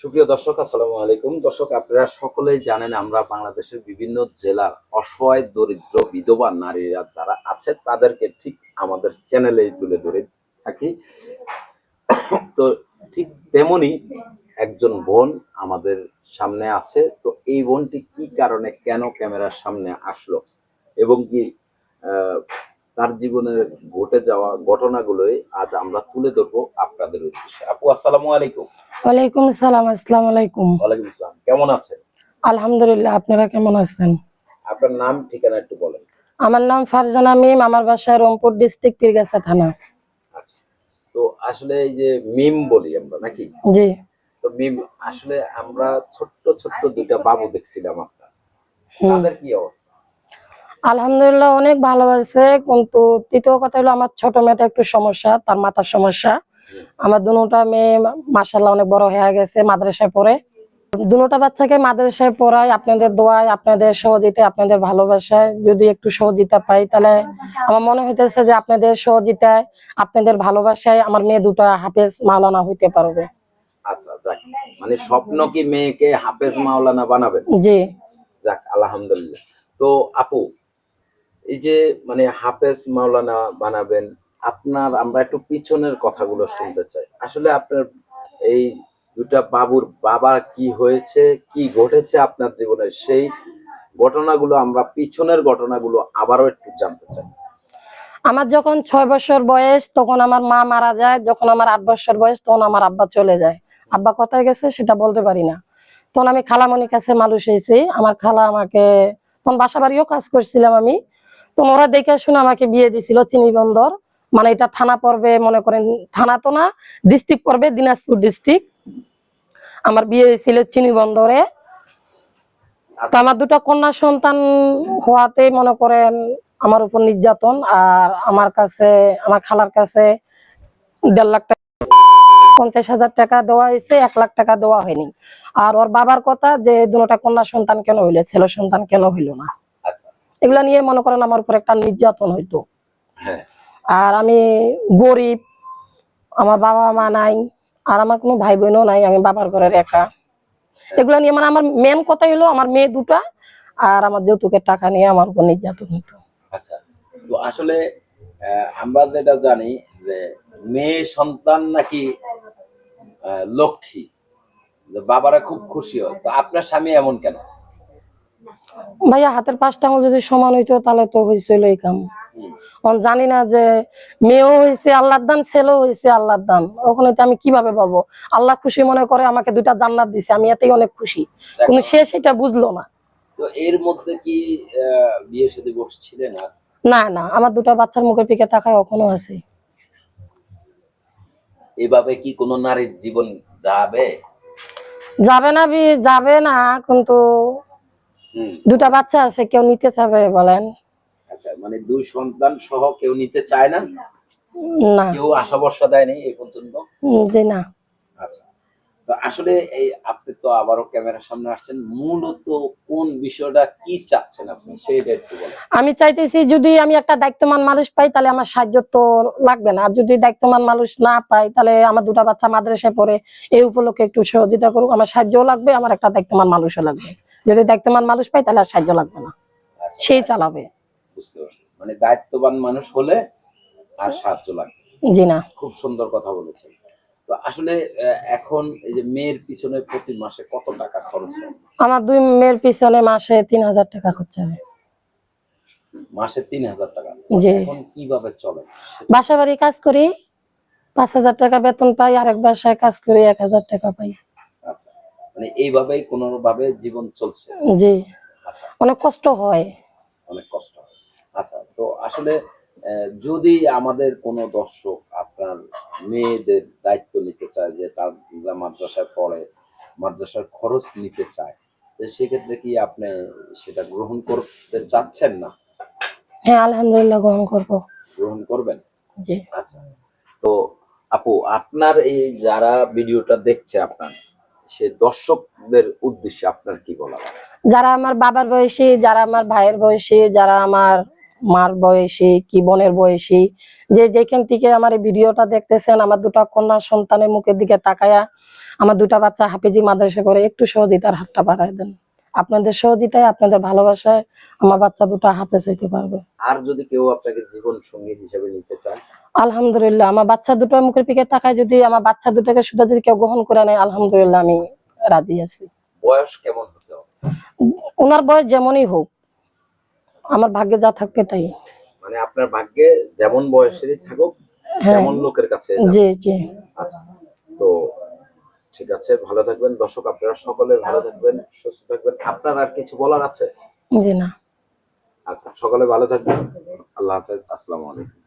সুপ্রিয় দর্শক, আসসালামু আলাইকুম। দর্শক, আপনারা সকলেই জানেন আমরা বাংলাদেশের বিভিন্ন জেলার অসহায়, দরিদ্র, বিধবা নারীরা যারা আছে, তাদেরকে ঠিক আমাদের চ্যানেলে তুলে ধরে থাকি। তো ঠিক তেমনি একজন বোন আমাদের সামনে আছে। তো এই বোনটি কি কারণে, কেন ক্যামেরার সামনে আসলো এবং কি তার জীবনে ঘটে যাওয়া ঘটনাগুলোই আজ আমরা তুলে ধরবো আপনাদের উদ্দেশ্যে। আপু আসসালামু আলাইকুম। ওয়ালাইকুম সালাম আসসালামু আলাইকুম। ওয়ালাইকুম আসসালাম। কেমন আছেন? আলহামদুলিল্লাহ আপনারা কেমন আছেন? আপনার নাম ঠিকানা একটু বলেন। আমার নাম ফারজানা মিম আমার বাসা রংপুর ডিস্ট্রিক্ট পীরগাছা থানা। আচ্ছা। তো আসলে এই যে মিম বলি আমরা নাকি? জি। তো মিম আসলে আমরা ছোট্ট ছোট্ট দুইটা বাবু দেখছিলাম আপনার। তাদের কি অবস্থা? আলহামদুলিল্লাহ অনেক ভালো আছে। কিন্তু তৃতীয় কথা হলো আমার ছোট মেয়েটা একটু সমস্যা তার মাথার সমস্যা। আমার দুটা মেয়ে মাসাল্লাহ অনেক বড় হয়ে গেছে মাদ্রাসায় পড়ে। দুটা বাচ্চাকে মাদ্রাসায় পড়াই আপনাদের দোয়ায় আপনাদের সহযোগিতা আপনাদের ভালোবাসায়। যদি একটু সহযোগিতা পাই তাহলে আমার মনে হইতেছে যে আপনাদের সহযোগিতায় আপনাদের ভালোবাসায় আমার মেয়ে দুটো হাফেজ মাওলানা হইতে পারবে। আচ্ছা মানে স্বপ্ন কি মেয়েকে হাফেজ মাওলানা বানাবেন? জি। যাক আলহামদুলিল্লাহ। তো আপু এই যে মানে হাফেজ মাওলানা বানাবেন আপনার আমরা একটু পিছনের কথাগুলো শুনতে চাই। আসলে আপনার এই দুটা বাবুর বাবা কি হয়েছে কি ঘটেছে আপনার জীবনে সেই ঘটনাগুলো আমরা পিছনের ঘটনাগুলো আবারও একটু জানতে চাই। আমার যখন ছয় বছর বয়স তখন আমার মা মারা যায়। যখন আমার আট বছর বয়স তখন আমার আব্বা চলে যায়। আব্বা কোথায় গেছে সেটা বলতে পারি না। তখন আমি খালামণির কাছে মানুষ হয়েছি। আমার খালা আমাকে তখন বাসা বাড়িও কাজ করছিলাম আমি। ওরা দেখে শুনে আমাকে বিয়ে দিছিল চিনি বন্দর মানে এটা থানা পড়বে, মনে করেন থানা তো না ডিস্ট্রিক্ট পড়বে, দিনাজপুর ডিস্ট্রিক্ট আমার বিয়ে হয়েছিল চিনি বন্দরে তো আমার দুটো কন্যা সন্তান হওয়াতে মনে করেন আমার উপর নির্যাতন, আর আমার কাছে, আমার খালার কাছে দেড় লাখ টাকা, পঞ্চাশ হাজার টাকা দেওয়া হয়েছে, এক লাখ টাকা দেওয়া হয়নি। আর ওর বাবার কথা যে দুটা কন্যা সন্তান কেন হইলে, ছেলে সন্তান কেন হইল না? এগুলা নিয়ে মনে করেন আমার উপর একটা নির্যাতন হইতো। হ্যাঁ। আর আমি গরিব আমার বাবা মা নাই আর আমার কোনো ভাই বোনও নাই আমি বাবার ঘরের একা। এগুলা নিয়ে মানে আমার মেন কথা হলো আমার মেয়ে দুটা আর আমার যৌতুকের টাকা নিয়ে আমার উপর নির্যাতন হতো আচ্ছা তো আসলে আমরা যেটা জানি যে মেয়ে সন্তান নাকি লক্ষ্মী বাবারা খুব খুশি হয় তো আপনার স্বামী এমন কেন? ভাইয়া হাতের পাঁচটা আঙুল যদি সমান হইতো তাহলে তো হয়েছিল এই কাম। জানি না যে মেয়েও হয়েছে আল্লাহর দান ছেলেও হয়েছে আল্লাহর দান। ওখানে আমি কীভাবে বলব? আল্লাহ খুশি মনে করে আমাকে দুইটা জান্নাত দিছে আমি এতেই অনেক খুশি। কিন্তু সে সেটা বুঝলো না। তো এর মধ্যে কি বিয়ে সাথে বসছিলেন আর না না আমার দুটো বাচ্চার মুখের দিকে তাকায় এখনও আছে। এভাবে কি কোনো নারীর জীবন যাবে? যাবে না যাবে না কিন্তু দুটা বাচ্চা আছে কেউ নিতে চাবে বলেন। আচ্ছা মানে দুই সন্তান সহ কেউ নিতে চায় না? না। কেউ আশা ভরসা দেয়নি এই পর্যন্ত? জি না। আচ্ছা। তো আসলে এই আপনি তো আবারও ক্যামেরার সামনে আসছেন মূলত কোন বিষয়টা কি চাচ্ছেন আপনি সেইটা একটু বলেন। আমি চাইতেছি যদি আমি একটা দায়িত্বমান মানুষ পাই তাহলে আমার সাহায্য তো লাগবে না। আর যদি দায়িত্বমান মানুষ না পাই তাহলে আমার দুটা বাচ্চা মাদ্রাসায় পড়ে এই উপলক্ষে একটু সহযোগিতা করুক। আমার সাহায্যও লাগবে আমার একটা দায়িত্বমান মানুষও লাগবে। যদি দায়িত্বমান মানুষ পাই তাহলে আর সাহায্য লাগবে না। আচ্ছা, সেই চালাবে। মানে দায়িত্ববান মানুষ হলে আর সাহায্য লাগবে জি না। খুব সুন্দর কথা বলেছেন। তো আসলে এখন এই যে মেয়ের পিছনে প্রতি মাসে কত টাকা খরচ হয়? আমার দুই মেয়ের পিছনে মাসে তিন হাজার টাকা খরচ হবে। মাসে তিন হাজার টাকা। জি। এখন কীভাবে চলে? বাসা বাড়ি কাজ করি পাঁচ হাজার টাকা বেতন পাই আরেক বাসায় কাজ করি এক হাজার টাকা পাই। মানে এইভাবেই কোনো ভাবে জীবন চলছে? জি। আচ্ছা। অনেক কষ্ট হয়। অনেক কষ্ট হয়। আচ্ছা তো আসলে যদি আমাদের কোনো দর্শক আপনার মেয়েদের দায়িত্ব নিতে চায় যে তার মাদ্রাসায় পড়ে মাদ্রাসার খরচ নিতে চায় তো সেক্ষেত্রে কি আপনি সেটা গ্রহণ করতে চাচ্ছেন না? হ্যাঁ আলহামদুলিল্লাহ গ্রহণ করব। গ্রহণ করবেন? জি। আচ্ছা। তো আপু আপনার এই যারা ভিডিওটা দেখছে আপনার সে দর্শকদের উদ্দেশ্যে আপনার কি বলা যারা আমার বাবার বয়সী, যারা আমার ভাইয়ের বয়সী, যারা আমার মার বয়সী কি বোনের বয়সী, যে যেখান থেকে আমার এই ভিডিওটা দেখতেছেন, আমার দুটা কন্যা সন্তানের মুখের দিকে তাকায়া আমার দুটা বাচ্চা হাফিজি মাদ্রাসা করে একটু সহযোগিতার হাতটা বাড়ায় দেন। আপনাদের সহযোগিতায় আপনাদের ভালোবাসায় আমার বাচ্চা দুটো হাফেজ হইতে পারবে। আর যদি কেউ আপনাকে জীবন সঙ্গী হিসেবে নিতে চায়? আলহামদুলিল্লাহ আমার বাচ্চা দুটোর মুখের দিকে তাকায় যদি আমার বাচ্চা দুটোকে শুধু যদি কেউ গ্রহণ করে নেয় আলহামদুলিল্লাহ আমি রাজি আছি। বয়স কেমন হতে হবে? ওনার বয়স যেমনই হোক আমার ভাগ্যে যা থাকবে তাই। মানে আপনার ভাগ্যে যেমন বয়সেরই থাকুক হ্যাঁ। তেমন লোকের কাছে জি জি। আচ্ছা তো ঠিক আছে ভালো থাকবেন। দর্শক আপনারা সকলে ভালো থাকবেন সুস্থ থাকবেন। আপনার আর কিছু বলার আছে? জি না। আচ্ছা সকলে ভালো থাকবেন। আল্লাহ হাফেজ আসসালামু আলাইকুম।